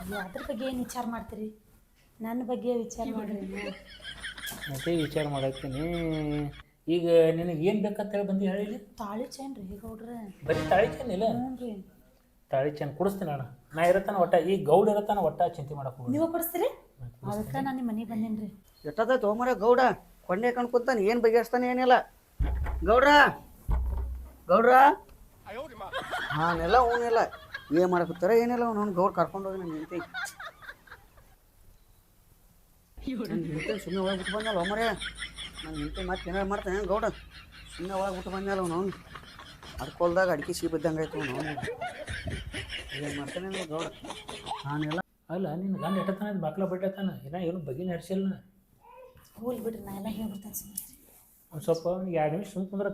ಅಯ್ಯೋ ಅದ್ರ ಬಗ್ಗೆ ಏನು ವಿಚಾರ ಮಾಡ್ತೀರಿ? ನನ್ನ ಬಗ್ಗೆ ವಿಚಾರ ಮಾಡ್ರಿ ನೀವು. ಮತ್ತೆ ವಿಚಾರ ಮಾಡತ್ತೀನಿ. ಈಗ ನಿನಗೆ ಏನು ಬೇಕಂತ ಹೇಳಿ ಬಂದು ಹೇಳಿ ತಾಳಿ ಚೈನ್ ರೀ ಗೌಡ್ರೆ ಬರೀ ತಾಳಿ ಚೇನ್ ಇಲ್ಲ? ಹ್ಞೂ ರೀ. ತಾಳಿ ಚೇನ್ ಕೊಡಿಸ್ತೀನಿ ಅಣ್ಣ ನಾ ಇರತ್ತಾನ ಒಟ್ಟ ಈ ಗೌಡ ಇರತ್ತಾನ ಒಟ್ಟ ಚಿಂತೆ ಮಾಡಕ್ ಹೋಗ್ಬೇಡ. ನೀವು ಕೊಡಿಸ್ತೀರಿ? ಅದಕ್ಕೆ ನಾನು ನಿಮ್ಮ ಮನೆಗೆ ಬಂದೇನ್ರಿ ಎಷ್ಟದ ಮರ ಗೌಡ? ಕೊಂಡೆ ಕಣ್ಕೊಂತಾನೆ ಏನು ಬಗೆಹರಿಸ್ತಾನೆ ಏನಿಲ್ಲ. ಗೌಡ್ರ ಗೌಡ್ರ. ಹಾನೆಲ್ಲ ಅವನೆಲ್ಲ ಏನು ಮಾಡಕತ್ತಾರ ಏನಿಲ್ಲ ಅವ್ನು ಗೌಡ್ ಕರ್ಕೊಂಡು ಹೋಗಿ ನನ್ನ ಹೆಂಡತಿ. ನನ್ನ ಹೆಂಡತಿ ಸುಮ್ಮನೆ ಒಳಗೆ ಬಿಟ್ಟು ಬಂದಲ್ಲ ಒಮ್ಮರೇ ನನ್ನ ಹೆಂಡತಿ ಮತ್ತೆ ಏನಾರು ಮಾಡ್ತಾನೆ ಗೌಡ? ಸುಮ್ಮನೆ ಒಳಗೆ ಬಿಟ್ಟು ಬಂದಲ್ಲ ಅವ್ನು ಅವ್ನು. ಅಡ್ಕೊಲ್ದಾಗ ಅಡಿಕೆ ಸಿಹಿ ಬಿದ್ದಂಗೆ ಆಯ್ತು ಅವ್ನು ಅವ್ನು ಏನು ಮಾಡ್ತಾನೆ ಗೌಡ? ಹಾನೆಲ್ಲ ಅಲ್ಲ ನಿನ್ನ ಗಂಡ ಎಟ್ಟತಾನ ಬಾಕ್ಲ ಬಿಟ್ಟತಾನ ಇನ್ನ ಏನು ಬಗಿನ ನಡೆಸಿಲ್ಲ ಹೋಲ್ ಬಿಡ್ರಿ ನಾ ಎಲ್ಲ ಹೇಳ್ಬಿಡ್ತೇನೆ ಸುಮ್ಮನೆ ಒಂದು ಸ್ವಲ್ಪ ಅವ್ನಿಗೆ ಎರಡು ನಿಮಿಷ ಸುಮ್ಮನೆ ಕುಂದ್ರ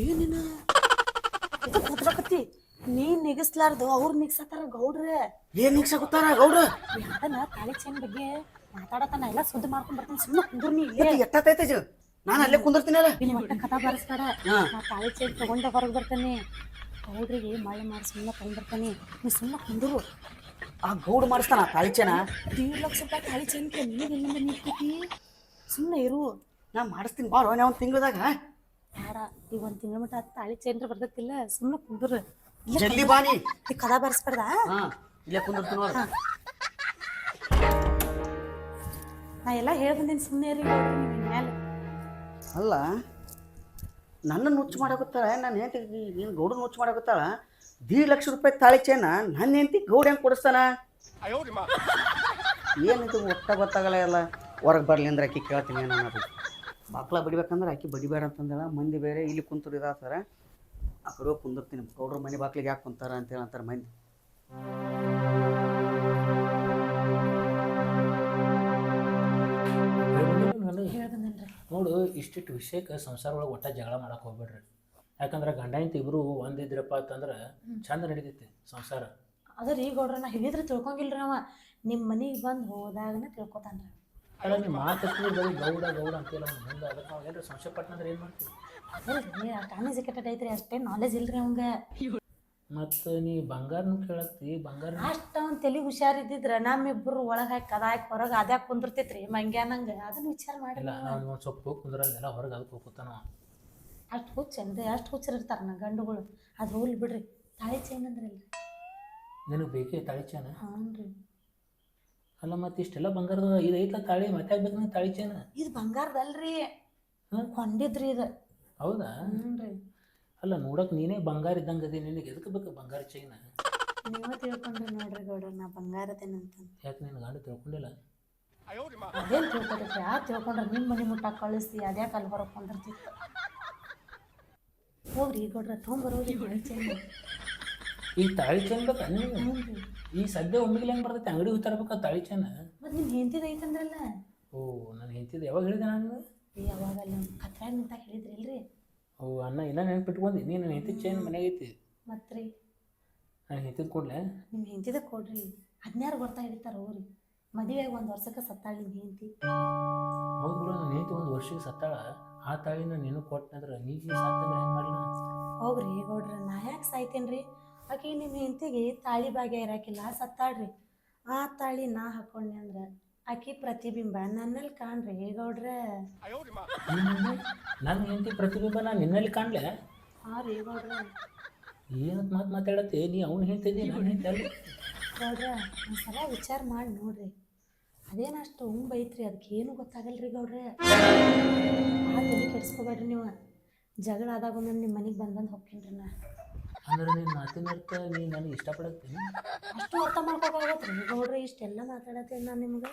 ಏನಿನ? ಕುದ್ರಕತ್ತಿ ನೀನ್ ನಿಗಸ್ಲಾರ್ದು ಅವ್ರು ನಿಗ್ಸತಾರ ಗೌಡ್ರೆ. ಏನ್ ನಿಗ್ಸಾಕುತ್ತಾರ ಗೌಡ್ರ? ಅದನ್ನ ತಾಳಿ ಚೈನ್ ಬಗ್ಗೆ ಮಾತಾಡತಾನ ಎಲ್ಲ ಸುದ್ದಿ ಮಾಡ್ಕೊಂಡ್ ಬರ್ತೀನಿ ಸುಮ್ಮನೆ ಕುಂದ್ರು ನೀ ಇಲ್ಲೇ. ನಾನು ಅಲ್ಲೇ ಕುಂದಿರ್ತೀನಲ್ಲ. ನೀನು ಒಟ್ಟ ಕಥಾ ಬರಸ್ಬೇಡ. ಹಾ. ನಾ ತಾಳಿ ಚೈನ್ ತಗೊಂಡ ಹೊರಗೆ ಬರ್ತಾನೆ. ಗೌಡ್ರಿಗೆ ಮಳೆ ಮಾಡಿ ಸುಮ್ಮನೆ ತಗೊಂಡ್ ಬರ್ತಾನೆ. ನೀ ಸುಮ್ಮನೆ ಕುಂದ್ರು. ಆ ಗೌಡ್ ಮಾಡಿಸ್ತಾನ ತಾಳಿಚೆನ ದೀಡ್ ಲಕ್ಷ ರೂಪಾಯಿ ತಾಳಿ ಚೈನ್ ನೀನ್ ಎಲ್ಲಿಂದ ನಿಂತ್ಕತಿ ಸುಮ್ಮನೆ ಇರು. ನಾ ಮಾಡಿಸ್ತೀನಿ ಬಾರೋ ಒಂದು ತಿಂಗಳದಾಗ. ಬೇಡ ಈಗ ಒಂದ್ ತಿಂಗಳ ಮಟ್ಟ ಆತ್ ತಾಳಿ ಚೈನ್ ಬರ್ತೈತಿಲ್ಲ ಸುಮ್ಮನೆ ಕುಂದ್ರ. ಜಲ್ದಿ ಬಾನಿ ಈ ಕದ ಬರ್ಸ್ಬೇಡ್ದ? ಹಾ ಇಲ್ಲೇ ಕುಂದಿರ್ತೀನಿ ನೋಡು. ನಾ ಎಲ್ಲ ಹೇಳ್ ಬಂದೀನಿ ಸುಮ್ಮನೆ ರೀ ಅಲ್ಲ ನನ್ನ ನುಚ್ಚು ಮಾಡಕತ್ತಾರ ನನ್ನ ಹೆಂಡತಿ ನೀನು ಗೌಡ ನುಚ್ಚು ಮಾಡಕತ್ತಾರ ದೀಡ್ ಲಕ್ಷ ರೂಪಾಯಿ ತಾಳಿ ಚೇನ ನನ್ನ ಹೆಂಡತಿ ಗೌಡ ಹೆಂಗೆ ಕೊಡಿಸ್ತಾನ? ಏನಿದು ಒಟ್ಟ ಗೊತ್ತಾಗಲ್ಲ ಎಲ್ಲ. ಹೊರಗೆ ಬರ್ಲಿ ಅಂದ್ರೆ ಆಕಿ ಕೇಳ್ತೀನಿ ನಾನು ಅನ್ನೋದು ಬಾಕ್ಲ ಬಡಿಬೇಕಂದ್ರೆ ಆಕಿ ಬಡಿಬೇಡ ಅಂತಂದೇಳ ಮಂದಿ ಬೇರೆ ಇಲ್ಲಿ ಕುಂತರು ಇದಾತಾರ ಆ ಕಡೆ ಹೋಗಿ ಕುಂದಿರ್ತೀನಿ ಗೌಡ್ರ ಮನೆ ಬಾಕ್ಲಿಗೆ ಯಾಕೆ ಕುಂತಾರ ಅಂತೇಳಿ ಅಂತಾರೆ ಮಂದಿ. ನೋಡು ಇಷ್ಟಿಟ್ಟು ವಿಷಯಕ್ಕೆ ಸಂಸಾರ ಒಳಗೆ ಒಟ್ಟ ಜಗಳ ಮಾಡಕ್ಕೆ ಹೋಗ್ಬೇಡ್ರಿ. ಯಾಕಂದ್ರೆ ಗಂಡ ಹೆಂಡತಿ ಇಬ್ರು ಒಂದಿದ್ರಪ್ಪ ಅಂತಂದ್ರೆ ಚಂದ ನಡೀತೈತಿ ಸಂಸಾರ. ಅದ ಈಗ ಗೌಡ್ರ ನಾ ಹೇಳಿದ್ರೆ ತಿಳ್ಕೊಂಗಿಲ್ರಿ ಅವ. ನಿಮ್ಮ ಮನೆಗೆ ಬಂದು ಹೋದಾಗನ ತಿಳ್ಕೊತಾನ್ರಿ ಅಲ್ಲ ನೀವು ಮಾತಾಡ್ತೀವಿ ಬರೀ ಗೌಡ ಗೌಡ ಅವ್ನು ಮುಂದೆ ಅದಕ್ಕೆ ನಾವು ಏನಾರ ಸಂಶಯ ಪಟ್ಟನಂದ್ರೆ ಏನು ಮಾಡ್ತೀವಿ? ಕಾಲೇಜ್ ಕೆಟ್ಟ ಐತ್ರಿ ಅಷ್ಟೇ ನಾಲೆಜ್ ಇಲ್ರಿ ಅವಂಗ. ಮತ್ತು ನೀ ಬಂಗಾರನು ಕೇಳತ್ತಿ ಬಂಗಾರ ಅಷ್ಟ ಅವ್ನ ತಲೆ ಹುಷಾರಿದ್ದಿದ್ರ ನಮ್ಮಿಬ್ರು ಒಳಗೆ ಹಾಕಿ ಕದ ಹಾಕಿ ಹೊರಗೆ ಅದ್ಯಾಕೆ ಕುಂದಿರ್ತೈತ್ರಿ? ಮಂಗ್ಯಾನಂಗ ಅದನ್ನ ವಿಚಾರ ಮಾಡಿಲ್ಲ ನಾನು ಒಂದು ಸ್ವಲ್ಪ ಕುಂದ್ರಲ್ಲ ಹೊರಗೆ ಅದಕ್ಕೆ ಹೋಗ್ತಾನ ಅಷ್ಟು ಹುಚ್ಚನ್ರಿ ಅಷ್ಟು ಹುಚ್ಚರಿರ್ತಾರೆ ನಾ ಗಂಡುಗಳು. ಅದು ಹೋಗ್ಲಿ ಬಿಡ್ರಿ. ತಾಳಿ ಚೈನ್ ಅಂದ್ರಲ್ರಿ. ನಿನಗೆ ಬೇಕೇ ತಾಳಿ ಚೇನ್ ಹಾಂ ರೀ ಅಲ್ಲ ಮತ್ತೆ ಇಷ್ಟೆಲ್ಲ ಬಂಗಾರದ ಇದು ಐತ್ಲ ತಾಳಿ ಮತ್ತೆ ಆಗ್ಬೇಕು ನಂಗೆ ತಾಳಿ ಚೇನ ಇದು ಬಂಗಾರದಲ್ರಿ. ಕೊಂಡಿದ್ರಿ ಇದು. ಹೌದಾ? ಅಲ್ಲ ನೋಡಕ್ಕೆ ನೀನೇ ಬಂಗಾರ ಇದ್ದಂಗೆ ಅದೇ ನಿನಗೆ. ಎದಕ್ಕೆ ಬೇಕು ಬಂಗಾರ ಚೈನ ನೀವೇ ತಿಳ್ಕೊಂಡ್ರಿ ನೋಡ್ರಿ ಗೌಡ್ರ ನಾ ಬಂಗಾರದೇನಂತ ಯಾಕೆ ನಿನ್ನ ಗಂಡ ತಿಳ್ಕೊಂಡಿಲ್ಲ? ಅದೇನು ತಿಳ್ಕೊತೈತಿ ಆ ತಿಳ್ಕೊಂಡ್ರೆ? ನಿಮ್ಮ ಮನೆ ಮುಟ್ಟ ಕಳಿಸ್ತಿ ಅದ್ಯಾಕೆ ಅಲ್ಲಿ ಬರೋಕೊಂಡಿರ್ತಿತ್ತು ಕೊಂಡಿರ್ತಿತ್ತು ಹೋಗ್ರಿ ಗೌಡ್ರ ತೊಗೊಂಬರೋರಿ ಚೈನ್ ಈಗ ತಾಳಿ ಚೇನ್ ಬೇಕಾ ನೀವು ಈ ಸದ್ಯ ಒಮ್ಮಿಗೆ ಹೆಂಗೆ ಬರ್ತೈತೆ? ಅಂಗಡಿ ಹೋಗ್ತಾರಬೇಕ ತಾಳಿ ಚೇನ್ ಮತ್ತೆ ನಿಮ್ಮ ಹೆಂಡತಿದು ಐತಂದ್ರಲ್ಲ? ಓ ನಾನು ಹೆಂತಿದ್ದು ಯಾವಾಗ ಹೇಳಿದೆ ನಾನು? ಯಾವಾಗ ಅಲ್ಲಿ ಕತ್ರಾಗ ಅಂತ ಹೇಳಿದ್ರಿ ಇಲ್ರಿ ಓ ಅಣ್ಣ ಇಲ್ಲ ನೆನ್ಪಿಟ್ಕೊಂಡಿ. ನೀನು ನನ್ನ ಹೆಂತಿ ಚೇನ್ ಮನೆಗೆ ಐತಿ. ಮತ್ತೆ ರೀ ನಾನು ಹೆಂತಿದ್ ಕೊಡ್ಲೆ? ನಿಮ್ಮ ಹೆಂಡತಿದ ಕೊಡ್ರಿ. ಹದಿನಾರು ಬರ್ತಾ ಹಿಡಿತಾರ ಹೋಗ್ರಿ ಮದುವೆಗೆ ಒಂದು ವರ್ಷಕ್ಕೆ ಸತ್ತಾಳ ನಿಮ್ಮ ಹೆಂಡತಿ. ಹೌದು ಬಿಡು ನನ್ನ ಹೆಂತಿ ಒಂದು ವರ್ಷಕ್ಕೆ ಸತ್ತಾಳ. ಆ ತಾಳಿನ ನೀನು ಕೊಟ್ಟನಂದ್ರೆ ನೀ ಸಾತ್ತಂದ್ರೆ ಹೆಂಗೆ ಮಾಡಲಿ? ಹೋಗ್ರಿ ಗೌಡ್ರ ನಾ ಯಾಕೆ ಸಾಯ್ತೇನ್ರಿ? ಆಕೆ ನಿಮ್ಮ ಹೆಂಡತಿಗೆ ತಾಳಿ ಭಾಗ್ಯ ಇರಾಕಿಲ್ಲ ಸತ್ತಾಳ್ರಿ. ಆ ತಾಳಿ ನಾ ಹಾಕೊಂಡೆ ಅಂದ್ರೆ ಆಕಿ ಪ್ರತಿಬಿಂಬ ನನ್ನಲ್ಲಿ ಕಾಣ್ರಿ ಗೌಡ್ರ. ನನ್ನ ಹೆಂಡತಿ ಪ್ರತಿಬಿಂಬ ನಾ ನಿನ್ನಲ್ಲಿ ಕಾಣ್ಲೆ? ಹಾ ರೀ ಗೌಡ್ರ. ಏನಂತ ಮಾತು ಮಾತಾಡತ್ತೆ? ನೀ ಅವ್ನು ಹೇಳ್ತಿದ್ದೀನಿ ನಾನು ಹೆಂಡತಿ ಅಲ್ಲ ಗೌಡ್ರ ಒಂದ್ಸಲ ವಿಚಾರ ಮಾಡಿ ನೋಡ್ರಿ. ಅದೇನಷ್ಟು ಉಂಬ ಬೈತ್ರಿ ಅದಕ್ಕೆ ಏನು ಗೊತ್ತಾಗಲ್ರಿ ಗೌಡ್ರೆ. ಆ ತಲೆ ಕೆಡಿಸ್ಕೋಬೇಡ್ರಿ ನೀವು. ಜಗಳ ಆದಾಗ ಒಮ್ಮೆ ನಿಮ್ಮ ಮನೆಗೆ ಬಂದು ಬಂದು ಹೋಗ್ತೀನಿ ನಾ. ಅಂದ್ರೆ ನಿನ್ನ ಮಾತಿನ ಅರ್ಥ ನೀ ನನಗೆ ಇಷ್ಟಪಡತ್ತೀನಿ ಅಷ್ಟು ಅರ್ಥ ಮಾಡ್ಕೋಕಾಗತ್ರಿ ನೋಡ್ರಿ ಇಷ್ಟೆಲ್ಲ ಮಾತಾಡತ್ತೀನಿ ನಾನು ನಿಮ್ಗೆ.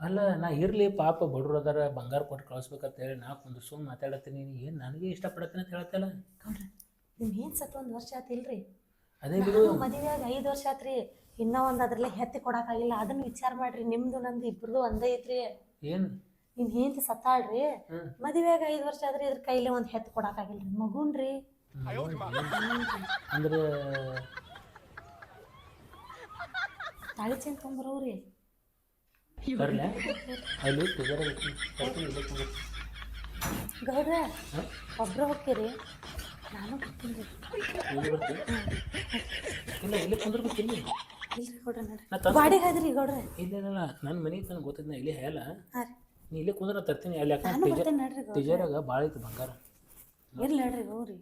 ಅಲ್ಲ ನಾ ಇರಲಿ ಪಾಪ ಬಡ್ರು ಅದಾರ ಬಂಗಾರ ಕೊಟ್ಟು ಕಳಿಸ್ಬೇಕಂತ ಹೇಳಿ ನಾ ಒಂದು ಸುಮ್ಮನೆ ಮಾತಾಡತ್ತೀನಿ. ನೀನು ಏನು ನನಗೆ ಇಷ್ಟಪಡತ್ತೀನಿ ಅಂತ ಹೇಳ್ತಲ್ಲ ಗೌಡ್ರ ನಿಮ್ಮ ಏನು ಸತ್ತು ಒಂದು ವರ್ಷ ಆತಿಲ್ರಿ? ಅದೇ ಬಿಡು. ಮದುವೆಯಾಗ ಐದು ವರ್ಷ ಆತ್ರಿ. ಇನ್ನೂ ಒಂದು ಅದ್ರಲ್ಲಿ ಹೆತ್ತಿ ಕೊಡೋಕ್ಕಾಗಿಲ್ಲ. ಅದನ್ನ ವಿಚಾರ ಮಾಡ್ರಿ. ನಿಮ್ದು ನಂದು ಇಬ್ರದ್ದು ಒಂದೇ ಐತ್ರಿ. ಏನು? ನಿನ್ ಹೆಂಡತಿ ಸತ್ತಾಳ್ರಿ. ಮದುವೆಯಾಗ ಐದು ವರ್ಷ ಆದ್ರೆ ಇದ್ರ ಕೈಲೇ ಒಂದು ಹೆತ್ತು ಕೊಡಕ್ಕಾಗಿಲ್ರಿ. ಮಗುನ್ರಿ. ಅಂದ್ರೆ ತಾಳಿ ಚೈನ್ ಅಲ್ಲಿ ಟುಗರ್. ಗೌಡ್ರ ಒಬ್ರ ಹೋಗ್ತೀರಿ. ನಾನು ಬರ್ತೀನಿ ಇಲ್ಲಿ ಇಲ್ರಿ ಗೌಡ್ರ ನಾ ನೋಡ್ರಿ ತಂದ್- ಬಾಡಿಗೆ ಆದ್ರಿ ಗೌಡ್ರ. ಇಲ್ಲ ಇಲ್ಲ ನನ್ನ ಮನೆಗೆ ನನಗೆ ಗೊತ್ತದ ನಾ ಇಲ್ಲಿ ಹೇಳ ನೀ ಇಲ್ಲಿ ಕುಂದ್ರ ತರ್ತೀನಿ. ಅಲ್ಲಿ ಯಾಕಂದ್ರೆ ನೋಡ್ರಿ ಟೀಜರಾಗ ಭಾಳ ಐತಿ ಬಂಗಾರ. ಇರ್ಲಿ ಹೇಳ್ರಿ ಹೋಗ್ರಿ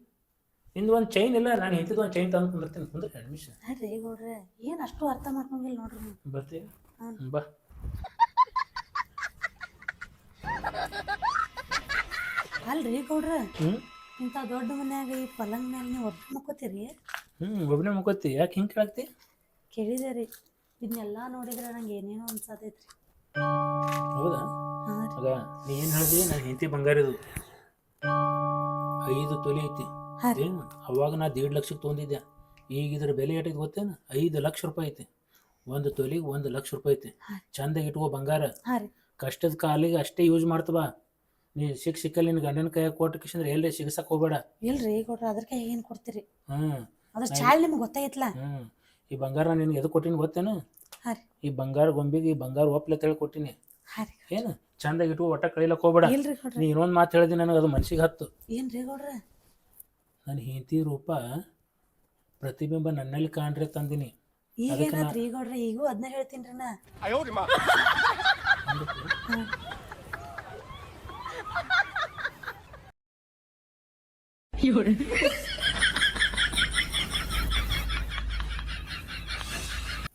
ನಿಂದು ಒಂದು ಚೈನ್ ಇಲ್ಲ ನಾನು ಹೆಚ್ಚಿದ ಒಂದು ಚೈನ್ ತಂದು ಬರ್ತೀನಿ ಅಂದ್ರೆ ಅಡ್ಮಿಷನ್ ಅರ್ರಿ ಗೌಡ್ರೆ ಏನು ಅಷ್ಟು ಅರ್ಥ ಮಾಡ್ಕೊಂಗಿಲ್ಲ ನೋಡ್ರಿ ನೀವು. ಬರ್ತೀವಿ. ಬಾ. ಅಲ್ರಿ ಗೌಡ್ರೆ ಇಂತ ಇಂಥ ದೊಡ್ಡ ಮನ್ಯಾಗ ಈ ಪಲಂಗ್ ಮೇಲೆ ನೀವು ಒಬ್ಬ ಮಕ್ಕೋತೀರಿ? ಹ್ಞೂ ಒಬ್ಬನೇ ಮುಕ್ಕೋತಿ. ಯಾಕೆ ಹಿಂಗೆ ಕೇಳಾಕ್ತಿ? ಕೇಳಿದೆ ರೀ. ಇದನ್ನೆಲ್ಲ ನೋಡಿದ್ರೆ ನಂಗೆ ಏನೇನೋ ಅನ್ಸತೈತ್ರಿ. ಹೌದಾ? ಹಾಂ ರೀ. ಆಗ ನೀ ಏನು ಹೇಳಿದಿ? ನಾನು ಹೆಂಡತಿ ಬಂಗಾರ ಇದು. ಐದು ತೊಲೆ ಐತಿ. ಹಾಂ ರೀ. ಏನು? ಅವಾಗ ನಾ ದೇಡ್ ಲಕ್ಷಕ್ಕೆ ತೊಗೊಂಡಿದ್ದೆ ಈಗ ಇದ್ರ ಬೆಲೆ ಏಟೈತಿ ಗೊತ್ತೇನು? ಐದು ಲಕ್ಷ ರೂಪಾಯಿ ಐತಿ. ಒಂದು ತೊಲಿಗೆ ಒಂದು ಲಕ್ಷ ರೂಪಾಯಿ ಐತಿ. ಚಂದಾಗಿ ಇಟ್ಕೋ ಬಂಗಾರ. ಹಾಂ ರೀ. ಕಷ್ಟದ ಕಾಲಿಗೆ ಅಷ್ಟೇ ಯೂಸ್ ಮಾಡ್ತವ ನೀ ಸಿಕ್ ಸಿಕ್ಕಲ್ಲಿ ನಿನ್ನ ಗಂಡನ ಕೈಯಾಗ ಕೊಟ್ಟು ಕಿಶಂದ್ರೆ ಎಲ್ಲೇ ಸಿಗಸಕ್ಕೆ ಹೋಗ್ಬೇಡ. ಇಲ್ರಿ ಗೌಡ್ರೆ ಅದಕ್ಕೆ ಏನು ಕೊಡ್ತೀರಿ? ಹ್ಞೂ ಅದ್ರ ಚಾಲ್ ನಿಮ್ಗೆ ಗೊತ್ತಾಯ್ತಲ್ಲ ಹ್ಞೂ ಈ ಬಂಗಾರ ನಿನಗೆ ಎದು ಕೊಟ್ಟಿನಿ ಗೊತ್ತೇನು? ಹಾಂ ರೀ. ಈ ಬಂಗಾರ ಗೊಂಬಿಗೆ ಈ ಬಂಗಾರ ಒಪ್ಲೆ ತೇಳಿ ಕೊಟ್ಟಿನಿ. ಹಾಂ ರೀ ಏನು? ಚಂದಾಗಿ ಇಟ್ಕೋ ಒಟ್ಟ ಕಳಿಲಕ್ಕೆ ಹೋಗ್ಬೇಡ. ಇಲ್ರಿ ನೀ ಇನ್ನೊಂದು ಮಾತು ಹೇಳಿದಿ ನನಗೆ ಅದು ಮನ್ಸಿಗೆ ಹತ್ತು. ಏನು ರೀ ಗೌಡ್ರೆ? ನನ್ನ ಹೆಂಡತಿ ರೂಪ ಪ್ರತಿಬಿಂಬ ನನ್ನಲ್ಲಿ ಕಾಣ್ರೆ ತಂದಿನಿ. ಈಗ ಈಗ ಈಗೂ ಅದನ್ನ ಹೇಳ್ತೀನಿ ರೀ ನಾ?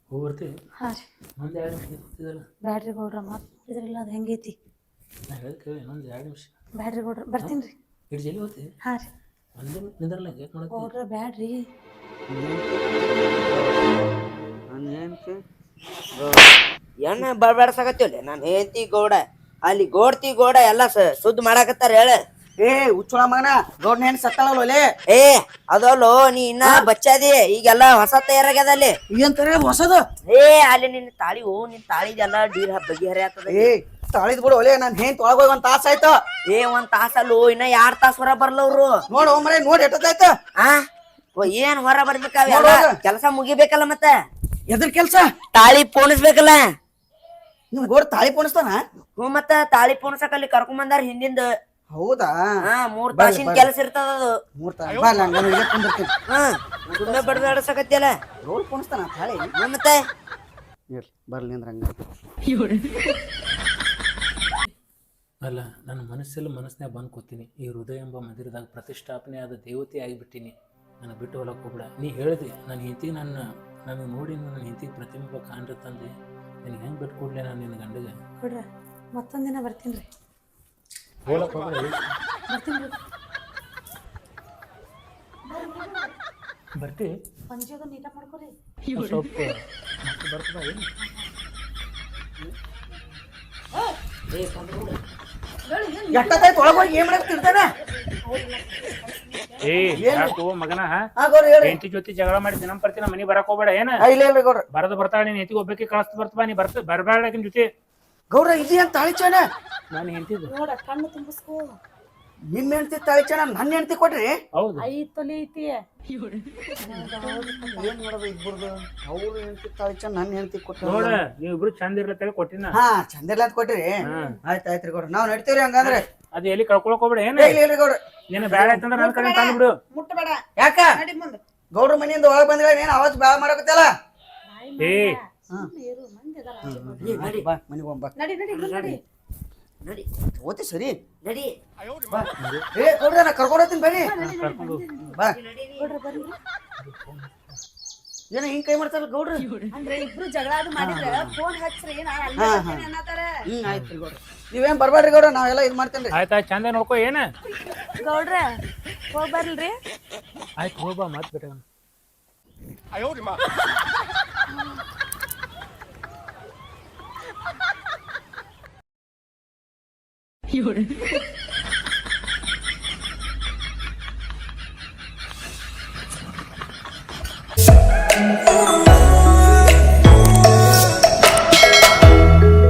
ಹೋಗಿ ಬರ್ತೀವಿ ಹಾಂ ರೀ. ಒಂದು ಎರಡು ನಿಮಿಷ ಬ್ಯಾಡ್ರಿ ಅದು ಹೆಂಗೈತಿ? ಬ್ಯಾಟ್ರಿ ಹೇಳಿ ಕೇಳಿ ಇನ್ನೊಂದು ಎರಡು ನಿಮಿಷ. ಬ್ಯಾಡ್ರಿ ಗೌಡ್ರ ಬರ್ತೀನಿ ರೀ ಇಟ್ಟು ಜಲ್ಲಿ ಹೋಗ್ತಿ? ಹಾಂ ರೀ. ಒಂದೇ ನಿಂದ್ರಲ್ಲ ಬ್ಯಾಡ್ರಿ. ನನ್ನ ಹೆಂಡ್ತಿ ಏನ ಬಡ್ಬಾಡ್ಸಾಕತ್ತೀವಲ್ಲ ನಾನು ಗೌಡ. ಅಲ್ಲಿ ಗೋಡ್ತಿ ಗೋಡ ಎಲ್ಲ ಸ- ಸುದ್ದ ಮಾಡಾಕತ್ತಾರ ಹೇಳ. ಏ ಹುಚ್ಚುಳ ಮಗನ ಗೌಡ್ನ ಹೆಣ್ಣು ಸತ್ತಾಳಲ್ಲ ಏ ಅದಲ್ಲೋ ನೀ ಇನ್ನ ಬಚ್ಚಾದಿ. ಈಗೆಲ್ಲ ಹೊಸ ತಯಾರಾಗ್ಯದ ಅಲ್ಲಿ. ಏನ್ ಅದು ಹೊಸದು? ಏ ಅಲ್ಲಿ ನಿನ್ನ ತಾಳಿ ಓ ನಿನ್ ತಾಳಿದೆಲ್ಲ ಡೀರ್ ಬಗೆಹರಿ ಆಗ್ತದ ಏ ತಾಳಿದ್ ಬಿಡು ಒಲೆ ನಾನು ಹೆಂಗ್ ತೊಳಗೋಗಿ ಒಂದ್ ತಾಸ ಆಯ್ತು. ಏ ಒಂದ್ ತಾಸಲ್ಲೋ ಇನ್ನ ಎರಡ್ ತಾಸ ಹೊರ ಬರ್ಲವ್ರು ನೋಡು ಮರೆ ನೋಡಿ ಎಷ್ಟೊತ್ತಾಯ್ತು. ಆ? ಓ ಏನ್ ಹೊರ ಬರ್ಬೇಕಾವ. ಕೆಲಸ ಮುಗಿಬೇಕಲ್ಲ ಮತ್ತೆ? ಎದ್ರ ಕೆಲ್ಸ? ತಾಳಿ ಪೋಣಿಸ್ಬೇಕಲ್ಲ? ನಿಮ್ ಗೋಡ್ ತಾಳಿ ಪೋಣಿಸ್ತಾನ? ಹ್ಞೂ ಮತ್ತ ತಾಳಿ ಪೋಣಿಸಕ್ ಅಲ್ಲಿ ಕರ್ಕೊಂಡ್ ಬಂದಾರ ಹಿಂದಿಂದ. ಹೌದಾ? ಹಾ ಮೂರ್ ಬರ್ಲಿ, ತಾಸಿನ ಬರ್ಲಿ. ಕೆಲಸ ಇರ್ತದ ಅದು. ಮೂರ್ ತಾಸ. ಬಾ ನಾನು ಇಲ್ಲೇ ಕುಂದಿರ್ತೀನಿ. ಹಾ ಸುಮ್ಮನೆ ಬಡ್ದಾಡಸಕತ್ತಿಯಲ್ಲ ಗೋಡ್ ಪೋಣಿಸ್ತಾನ ತಾಳಿ. ಹ್ಞೂ ಮತ್ತೆ? ಇರ್ಲಿ ಬರ್ಲಿ ಅಂದ್ರೆ ಹಂಗ ಅಲ್ಲ ನನ್ನ ಮನಸ್ಸಲ್ಲಿ ಮನಸ್ಸಿನಾಗ ಬಂದು ಕೂತೀನಿ. ಈ ಹೃದಯ ಎಂಬ ಮಂದಿರದಾಗ ಪ್ರತಿಷ್ಠಾಪನೆ ಆದ ದೇವತೆ ಆಗಿಬಿಟ್ಟಿನಿ. ನನ್ನ ಬಿಟ್ಟು ಹೊಲಕ್ಕೆ ಹೋಗ್ಬೇಡ. ನೀ ಹೇಳಿದೆ ನನ್ನ ಹೆಂಡತಿ ನನ್ನ ನನಗೆ ನೋಡಿ ನನ್ನ ಹೆಂಡತಿ ಪ್ರತಿಬಿಂಬ ಕಾಣ್ರ ತಂದೆ. ನಿನಗೆ ಹೆಂಗೆ ಬಿಟ್ಟು ಕೊಡ್ಲೆ ನಾನು ನಿನ್ನ ಗಂಡಗೆ? ಕೊಡ್ರ ಮತ್ತೊಂದು ದಿನ ಬರ್ತೀನಿ ರೀ. ಹೋಲಕ್ಕೆ ಹೋಗ್ಬೇಡ ಬರ್ತೀನಿ ರೀ. ಬರ್ತಿ. ಪಂಚೆದು ನೀಟಾಗಿ ಮಾಡ್ಕೊರಿ ಸ್ವಲ್ಪ ಮತ್ತೆ ಬರ್ತದ ಏನು ಎಷ್ಟೊತ್ತಾಯ್ತು? ಒಳಗೋಗಿ ಏನ್ ಮಾಡಕ್ ತಿಳ್ತಾನ ಏ ಯಾಕೋ ಮಗನ ಹಾ? ಹೇಳಿ. ಹೆಂಡತಿ ಜೊತೆ ಜಗಳ ಮಾಡಿ ದಿನ ಬರ್ತೀನಿ ಮನಿ ಬರಕ್ ಹೋಗ್ಬೇಡ ಏನ? ಆ, ಇಲ್ಲ ಇಲ್ಲ ಗೌರ ಬರದು ಬರ್ತಾಳೆ ನೀನ್ ಹೆಂಡತಿ ಒಬ್ಬಕ್ಕೆ ಕಳಿಸ್ತಾ ಬರ್ತಬಾ ನೀ ಬರ್ತ ಬರಬೇಡ ಆಕಿನ ಜೊತೆ. ಗೌರ ಇದು ಏನ್ ತಾಳಿ ಚೇನ? ನಾನು ಹೆಂಡತಿದ್ದು. ನೋಡ ಕಣ್ಣು ತುಂಬಿಸ್ಕೋ. ನಿಮ್ ಹೆಂಡತಿ ತಾಳಿ ಚೆನ್ನ ನನ್ನ ಹೆಂಡತಿ ಕೊಟ್ರಿ? ಹೌದು. ಐದು ತೊಲಿ ಐತಿ. ಏನ್ ಮಾಡೋದು ಇಬ್ಬರದು ಅವ್ರ ಹೆಂಡ್ತಿ ತಾಳಿ ಚೇನ ನನ್ನ ಹೆಂಡ್ತಿ ಕೊಟ್ಟ ನೀವು ನೀವಿಬ್ರು ಚಂದ ಇರ್ಲತ್ತೇಳಿ ಕೊಟ್ಟಿನ. ಹಾ ಚಂದಿರ್ಲ ಅಂತ ಕೊಟ್ರಿ. ಆಯ್ತ್ ಆಯ್ತ್ರಿ ಗೌಡ್ರ. ನಾವ್ ನಡಿತೇವ್ರಿ ಹಂಗಂದ್ರೆ. ಅದು ಎಲ್ಲಿ ಕಳ್ಕೊಳಕ್ ಹೋಗ್ಬೇಡ ಏನ? ಏ, ಇಲ್ಲ ಇಲ್ಲ ಗೌಡ್ರ. ನೀನು ಬೇಡ ಆಯ್ತಂದ್ರ ನನ್ನ ಕಡೆ ತಂದು ಬಿಡು. ಮುಟ್ಟಬೇಡ ಯಾಕ? ನಡಿ ಮುಂದೆ. ಗೌಡ್ರ ಮನೆಯಿಂದ ಒಳಗ್ ಬಂದ್ರೆ ಏನ್ ಅವಾಜ್ ಬಾಳ ಮಾಡಕತ್ತಲ್ಲ? ಏ. ಇರು ಮಂದಿ ಅದಾರ. ಬಾ ಮನೆಗೆ ಹೋಗ್ ಬಾ. ನಡಿ ನಡಿ ನಡಿ. ನಡಿ. ಓತಿ ಸರಿ. ನಡಿ. ಬಾ. ಏ ಕೊಡ್ರಿ ನಾ ಕರ್ಕೊಂಡು ಹೋಗ್ತೀನಿ ಬನ್ನಿ. ಕರ್ಕೊಂಡು ಬಾ. ಏನ ಹಿಂಗ್ ಕೈ ಮಾಡ್ತಾರಲ್ಲ ಗೌಡ್ರ? ಅಂದ್ರೆ ಇಬ್ರು ಜಗಳ ಅದು ಮಾಡಿದ್ರೆ ಫೋನ್ ಹಚ್ಚ್ರಿ ನಾನು ಅಲ್ಲೇ ಹಾ, ಬರ್ತೀನಿ ಅನ್ನತಾರ ಹ್ಮ್ ಆಯ್ತು ಗೌಡ್ರ. ನೀವೇನ್ ಬರ್ಬೇಡ್ರಿ ಗೌಡ್ರ ನಾವೆಲ್ಲ ಇದ್ ಮಾಡ್ತೇನ್ರಿ. ಆಯ್ತಾ ಚಂದ ನೋಡ್ಕೋ ಏನ? ಗೌಡ್ರ ಹೋಗ್ ಬರ್ಲ್ರಿ ಆಯ್ತು ಹೋಗ್ಬಾ ಮತ್ ಬಿಟ್ಟ 有人。